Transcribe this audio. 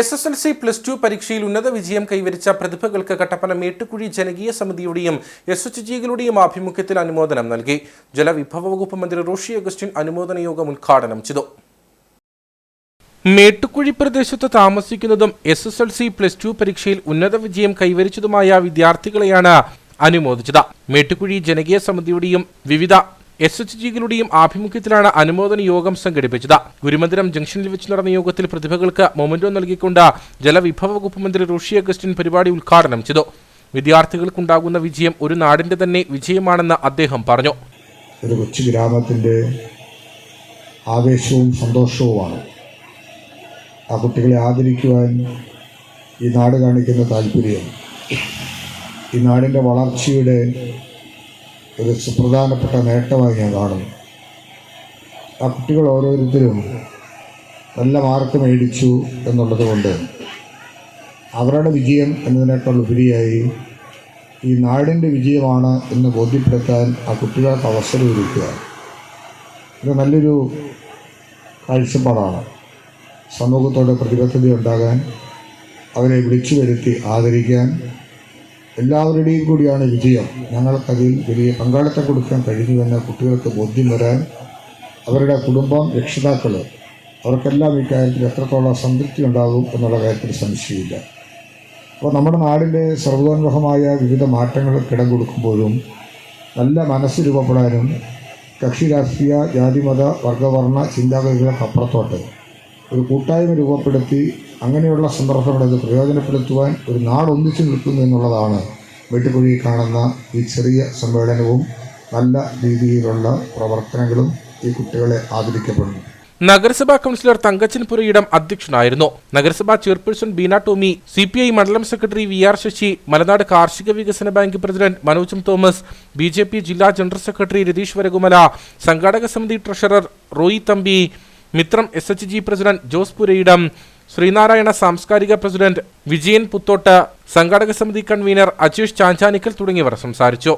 S S L C plus two പരീക്ഷയിൽ ഉന്നത വിജയം കൈവരിച്ച പ്രതിഭകൾക്ക് കട്ടപ്പന മേട്ടുകുഴി ജനകീയ സമിതിയുടെയും എസ് എച്ച് ജികളുടെയും ആഭിമുഖ്യത്തിൽ അനുമോദനം നൽകി. ജലവിഭവ വകുപ്പ് മന്ത്രി റോഷി അഗസ്റ്റിൻ അനുമോദന യോഗം ഉദ്ഘാടനം ചെയ്തു. മേട്ടുക്കുഴി പ്രദേശത്ത് താമസിക്കുന്നതും S S L C plus two പരീക്ഷയിൽ ഉന്നത വിജയം കൈവരിച്ചതുമായ വിദ്യാർത്ഥികളെയാണ് അനുമോദിച്ചത്. മേട്ടുക്കുഴി ജനകീയ സമിതിയുടെയും വിവിധ എസ് എച്ച് ജികളുടെയും ആഭിമുഖ്യത്തിലാണ് അനുമോദന യോഗം സംഘടിപ്പിച്ചത്. ഗുരുമന്ദിരം ജംഗ്ഷനിൽ വെച്ച് നടന്ന യോഗത്തിൽ പ്രതിഭകൾക്ക് മൊമെന്റോ നൽകിക്കൊണ്ട് ജലവിഭവ വകുപ്പ് മന്ത്രി റോഷി അഗസ്റ്റിൻ പരിപാടി ഉദ്ഘാടനം ചെയ്തു. വിദ്യാർത്ഥികൾക്കുണ്ടാകുന്ന വിജയം ഒരു നാടിന്റെ തന്നെ വിജയമാണെന്ന് അദ്ദേഹം പറഞ്ഞു. ഒരു കൊച്ചു ആവേശവും സന്തോഷവുമാണ്. ആ കുട്ടികളെ ആദരിക്കുവാൻ ഈ നാട് കാണിക്കുന്ന താല്പര്യം ഈ നാടിന്റെ വളർച്ചയുടെ ഒരു സുപ്രധാനപ്പെട്ട നേട്ടമായി ഞാൻ കാണുന്നു. ആ കുട്ടികൾ ഓരോരുത്തരും നല്ല മാർക്ക് മേടിച്ചു എന്നുള്ളത് കൊണ്ട് അവരുടെ വിജയം എന്നതിനേക്കാൾ ഉപരിയായി ഈ നാടിന്റെ വിജയമാണ് എന്ന് ബോധ്യപ്പെടുത്താൻ ആ കുട്ടികൾക്ക് അവസരം ഒരുക്കുക. ഇത് നല്ലൊരു കാഴ്ചപ്പാടാണ്. സമൂഹത്തോടെ പ്രതിബദ്ധത ഉണ്ടാകാൻ അവരെ വിളിച്ചു വരുത്തി ആദരിക്കാൻ എല്ലാവരുടെയും കൂടിയാണ് വിജയം. ഞങ്ങൾക്കതിൽ വലിയ പങ്കാളിത്തം കൊടുക്കാൻ കഴിഞ്ഞുവെന്ന് കുട്ടികൾക്ക് ബോധ്യം വരാൻ അവരുടെ കുടുംബം രക്ഷിതാക്കൾ അവർക്കെല്ലാം ഈ കാര്യത്തിൽ എത്രത്തോളം സംതൃപ്തി ഉണ്ടാകും എന്നുള്ള കാര്യത്തിൽ സംശയമില്ല. അപ്പോൾ നമ്മുടെ നാടിന്റെ സർവോന്മുഖമായ വിവിധ മാറ്റങ്ങൾക്ക് ഇടം കൊടുക്കുമ്പോഴും നല്ല മനസ്സ് രൂപപ്പെടാനും കക്ഷി രാഷ്ട്രീയ ജാതിമത വർഗവർണ ചിന്താഗതികൾക്ക് അപ്പുറത്തോട്ട് ഒരു കൂട്ടായ്മ രൂപപ്പെടുത്തി അങ്ങനെയുള്ള സന്ദർഭങ്ങളിൽ ഇത് പ്രയോജനപ്പെടുത്തുവാൻ ഒരു നാട് ഒന്നിച്ചു നിൽക്കുന്നു എന്നുള്ളതാണ് വെട്ടുകുഴി കാണുന്ന ഈ ചെറിയ സമ്മേളനവും നല്ല രീതിയിലുള്ള പ്രവർത്തനങ്ങളും ഈ കുട്ടികളെ ആദരിക്കപ്പെടുന്നു. നഗരസഭാ കൗൺസിലർ തങ്കച്ചൻ പുരയിടം അധ്യക്ഷനായിരുന്നു. നഗരസഭാ chairperson Beena Tomy C P I മണ്ഡലം secretary V R Sasi Malanad കാർഷിക വികസന bank president Manojam Thomas B J P ജില്ലാ ജനറൽ സെക്രട്ടറി രതീഷ് വരകുമല സംഘാടക സമിതി treasurer Roy Thampi Mithram S H G president Jose Purayidam Sreenarayana സാംസ്കാരിക പ്രസിഡന്റ് വിജയൻ പുത്തോട്ട് സംഘാടക സമിതി കൺവീനർ അജീഷ് ചാഞ്ചാനിക്കൽ തുടങ്ങിയവർ സംസാരിച്ചു.